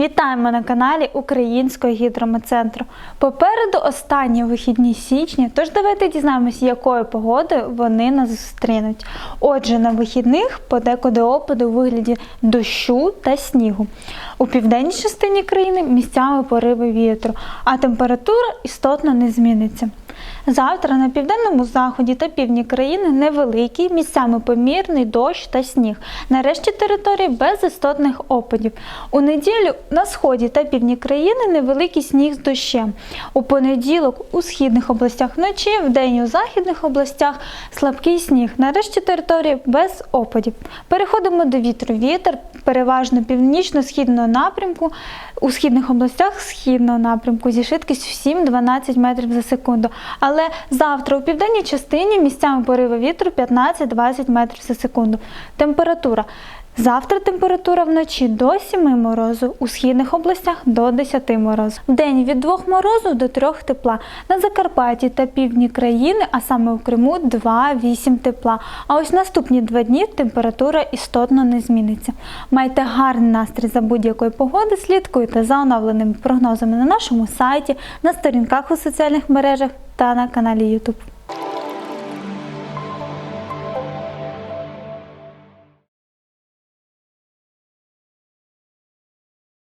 Вітаємо на каналі Українського гідрометцентру. Попереду останні вихідні січня, тож давайте дізнаємось, якою погодою вони нас зустрінуть. Отже, на вихідних подекуди опади у вигляді дощу та снігу. У південній частині країни місцями пориви вітру, а температура істотно не зміниться. Завтра на південному заході та півдні країни невеликий, місцями помірний дощ та сніг. Нарешті території без істотних опадів. У неділю на сході та півдні країни невеликий сніг з дощем. У понеділок у східних областях вночі, вдень у західних областях слабкий сніг. Нарешті території без опадів. Переходимо до вітру. Вітер переважно північно-східного напрямку. У східних областях східного напрямку зі швидкістю 7-12 метрів за секунду. Але завтра у південній частині місцями пориви вітру 15-20 метрів за секунду. Температура. Завтра температура вночі до 7 морозу, у східних областях до 10 морозу. Вдень від 2 морозу до 3 тепла. На Закарпатті та півдні країни, а саме у Криму 2-8 тепла. А ось наступні два дні температура істотно не зміниться. Майте гарний настрій за будь-якої погоди, слідкуйте за оновленими прогнозами на нашому сайті, на сторінках у соціальних мережах та на каналі YouTube.